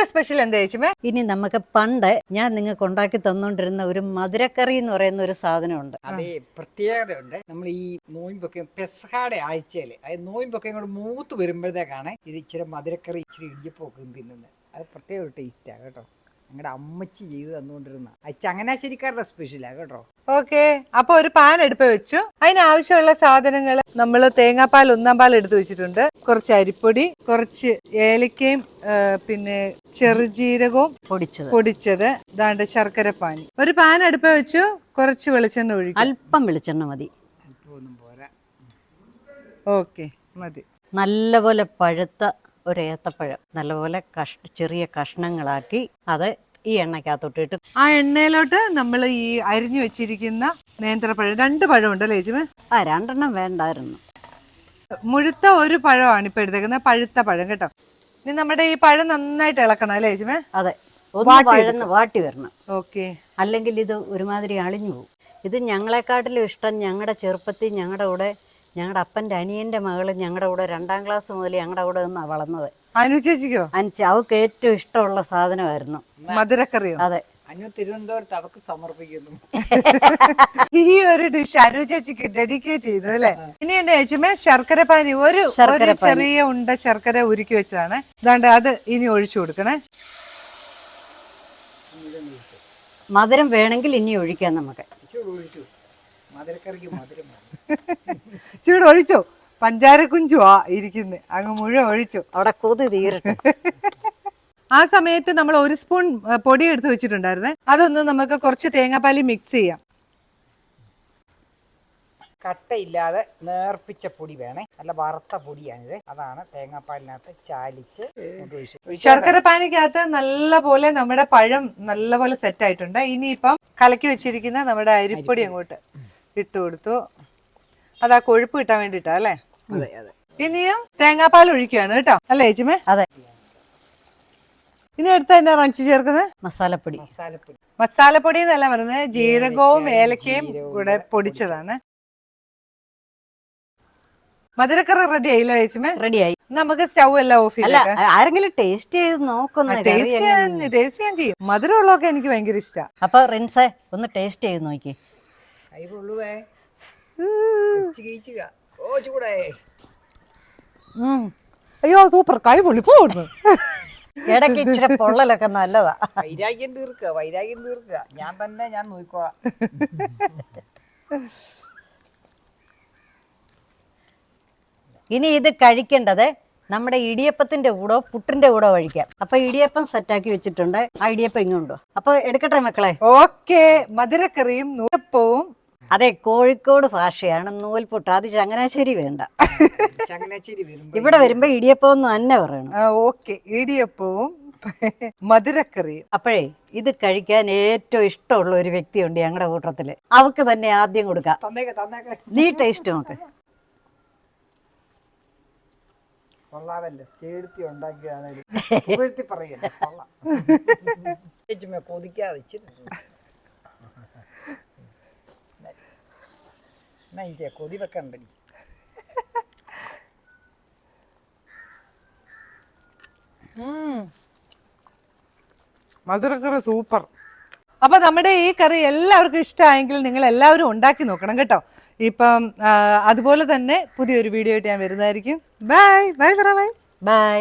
ഇന്നത്തെ സ്പെഷ്യൽ എന്താ ചേച്ചിമേ ഇനി നമുക്ക് പണ്ട് ഞാൻ നിങ്ങൾക്ക് ഉണ്ടാക്കി തന്നോണ്ടിരുന്ന ഒരു മധുരക്കറി എന്ന് പറയുന്ന ഒരു സാധനമുണ്ട്. അതേ പ്രത്യേകതയുണ്ട്. നമ്മൾ ഈ നോയിമ്പൊക്കെ പെസഹാടെ ആഴ്ചയിൽ അതായത് നോയിമ്പൊക്കെ ഇങ്ങോട്ട് മൂത്ത് വരുമ്പോഴത്തേക്കാണ് ഇത് ഇച്ചിരി മധുരക്കറി ഇച്ചിരി ഇടിയപ്പൊക്കെ തിന്നുന്നത്. അത് പ്രത്യേക ഒരു ടേസ്റ്റാണ് കേട്ടോ. ഞങ്ങളുടെ അമ്മച്ചി ചെയ്ത് തന്നുകൊണ്ടിരുന്ന ചങ്ങനാശ്ശേരിക്കാരുടെ സ്പെഷ്യലാ കേട്ടോ. ഓക്കെ. അപ്പൊ ഒരു പാൻ എടുപ്പ് വെച്ചു. അതിനാവശ്യമുള്ള സാധനങ്ങൾ നമ്മൾ തേങ്ങാപ്പാൽ ഒന്നാം പാൽ എടുത്തു വെച്ചിട്ടുണ്ട്. കുറച്ച് അരിപ്പൊടി കുറച്ച് ഏലക്കയും പിന്നെ ചെറുജീരകവും പൊടിച്ചത്. പൊടിച്ചത്. ദാണ്ട് ശർക്കര പാനി ഒരു പാൻ അടുപ്പ് വെച്ചു. കുറച്ച് വെളിച്ചെണ്ണ ഒഴിക്കും. അല്പം വെളിച്ചെണ്ണ മതി. ഓക്കെ മതി. നല്ലപോലെ പഴുത്ത ഒരു ഏത്തപ്പഴം നല്ലപോലെ കഷ് ചെറിയ കഷ്ണങ്ങളാക്കി അത് ഈ എണ്ണയ്ക്കകത്തോട്ടിട്ട് ആ എണ്ണയിലോട്ട് നമ്മൾ ഈ അരിഞ്ഞു വെച്ചിരിക്കുന്ന നേന്ത്രപ്പഴം രണ്ട് പഴം ഉണ്ടല്ലേ ചേച്ചി? ആ രണ്ടെണ്ണം വേണ്ടായിരുന്നു. മുഴുത്ത ഒരു പഴമാണ് ഇപ്പൊ എടുത്തേക്കുന്നത് പഴുത്ത പഴം കേട്ടോ. ഇനി നമ്മുടെ ഈ പഴം നന്നായിട്ട് ഇളക്കണം അല്ലേ ചേച്ചി? അതെ. ഒന്ന് വാട്ടി വരണം. ഓക്കെ. അല്ലെങ്കിൽ ഇത് ഒരുമാതിരി അളിഞ്ഞു പോകും. ഇത് ഞങ്ങളെക്കാട്ടിലും ഇഷ്ടം ഞങ്ങളുടെ ചെറുപ്പത്തിൽ ഞങ്ങളുടെ കൂടെ ഞങ്ങളുടെ അപ്പന്റെ അനിയന്റെ മകൾ ഞങ്ങളുടെ കൂടെ രണ്ടാം ക്ലാസ് മുതൽ ഞങ്ങളുടെ കൂടെ നിന്നാണ് വളർന്നത്. അനു ചേച്ചിക്കോ? അനിച്ച് അവൾക്ക് ഏറ്റവും ഇഷ്ടമുള്ള സാധനമായിരുന്നു. മധുരക്കറിയോ? അതെ. അനു തിരുവനന്തപുരത്ത് അവർക്ക് സമർപ്പിക്കുന്നു. ഈ ഒരു ഡിഷ് അനു ചേച്ചിക്ക് ഡെഡിക്കേറ്റ് ചെയ്തു അല്ലേ? ഇനി എന്റെ ചേച്ചിമേ ശർക്കര പാനി. ഒരു ഒരു ചെറിയ ഉണ്ട ശർക്കര ഉരുക്കി വെച്ചതാണ്. ഇതാണ്ട് അത് ഇനി ഒഴിച്ചു കൊടുക്കണേ. മധുരം വേണമെങ്കിൽ ഇനി ഒഴിക്കാം നമുക്ക്. ചൂട് ഒഴിച്ചോ. പഞ്ചാര കുഞ്ചു ആ ഇരിക്കുന്നു. അങ്ങ് മുഴുവൻ ഒഴിച്ചു. അവിടെ കൊതി തീരട്ടെ. ആ സമയത്ത് നമ്മൾ ഒരു സ്പൂൺ പൊടി എടുത്ത് വെച്ചിട്ടുണ്ടായിരുന്നേ. അതൊന്ന് നമുക്ക് കുറച്ച് തേങ്ങാപ്പാലി മിക്സ് ചെയ്യാം. കട്ടയില്ലാതെ നേർപ്പിച്ച പൊടി വേണേ. നല്ല വറുത്ത പൊടിയാണിത്. അതാണ് തേങ്ങാപ്പാലിനകത്ത് ചാലിച്ച് ശർക്കര പാനിക്കകത്ത് നല്ല പോലെ നമ്മുടെ പഴം നല്ല പോലെ സെറ്റ് ആയിട്ടുണ്ട്. ഇനിയിപ്പം കലക്കി വെച്ചിരിക്കുന്ന നമ്മുടെ അരിപ്പൊടി അങ്ങോട്ട്. ഇട്ട് കൊടുത്തു. അത് ആ കൊഴുപ്പ് കിട്ടാൻ വേണ്ടിട്ടാ അല്ലേ? അതെ അതെ. ഇനിയും തേങ്ങാപ്പാൽ ഒഴിക്കുകയാണ് കേട്ടോ. അല്ലേ ചേച്ചിമേ അതെ. ഇനി അടുത്ത എന്നാ റഞ്ചി ചേർക്കുന്നത്? മസാലപ്പൊടി. മസാലപ്പൊടി. മസാലപ്പൊടി എന്നല്ല പറയുന്നത് ജീരകവും ഏലക്കയും കൂടെ പൊടിച്ചതാണ്. മധുരക്കറി റെഡി ആയില്ല ചേച്ചിമേ റെഡിയായി നമുക്ക് സ്റ്റൗ എല്ലാം ഓഫ് അല്ല ആരെങ്കിലും ടേസ്റ്റ് ചെയ്ത് നോക്കുന്നു? ടേസ്റ്റ് ചെയ്യാൻ ചെയ്യും. മധുരമുള്ളതൊക്കെ എനിക്ക് ഭയങ്കര ഇഷ്ടമാണ് അപ്പൊ റിൻസെ ഒന്ന് ടേസ്റ്റ് ചെയ്ത് നോക്കി. കൈ കൊള്ളുവേ ഓ ചൂടേ അയ്യോ സൂപ്പർ. കൈ പൊള്ളി. പോകുന്നു ഇടയ്ക്ക് ഇച്ചിരി പൊള്ളലൊക്കെ നല്ലതാ. വൈരാഗ്യം തീർക്കുക വൈരാഗ്യം തീർക്കുക. ഞാൻ തന്നെ ഞാൻ നോക്കോളാം ഇനി ഇത് കഴിക്കേണ്ടത് നമ്മുടെ ഇടിയപ്പത്തിന്റെ കൂടോ പുട്ടിന്റെ കൂടോ കഴിക്കാം. അപ്പൊ ഇടിയപ്പം സെറ്റാക്കി വെച്ചിട്ടുണ്ട്. ആ ഇടിയപ്പം ഇങ്ങുണ്ടോ അപ്പൊ എടുക്കട്ടെ മക്കളെ? ഓക്കെ. മധുരക്കറിയും നൂലപ്പവും അതെ കോഴിക്കോട് ഭാഷയാണ് നൂൽപുട്ട്. അത് ചങ്ങനാശ്ശേരി വേണ്ട. ചങ്ങനാശ്ശേരി വരുമ്പോ ഇവിടെ വരുമ്പോ ഇടിയപ്പം എന്ന് തന്നെ പറയണം. ഓക്കെ. ഇടിയപ്പവും മധുരക്കറി. അപ്പോഴേ ഇത് കഴിക്കാൻ ഏറ്റവും ഇഷ്ടമുള്ള ഒരു വ്യക്തിയുണ്ട് ഞങ്ങളുടെ കൂട്ടത്തിൽ. അവക്ക് തന്നെ ആദ്യം കൊടുക്കാം. നീ ടേസ്റ്റ് നോക്ക്. കൊള്ളാമല്ലോ. ചേർത്തി ചേച്ചുമ്മ കൊതിക്കാതെ ഇഞ്ചേ കൊതി വെക്കണ്ടടി മധുരക്കറി സൂപ്പർ. അപ്പൊ നമ്മുടെ ഈ കറി എല്ലാവർക്കും ഇഷ്ടമായെങ്കിൽ നിങ്ങൾ എല്ലാവരും ഉണ്ടാക്കി നോക്കണം കേട്ടോ. ഇപ്പം അതുപോലെ തന്നെ പുതിയൊരു വീഡിയോ ആയിട്ട് ഞാൻ വരുന്നതായിരിക്കും. ബൈ. ബൈ പറ ബൈ. ബൈ.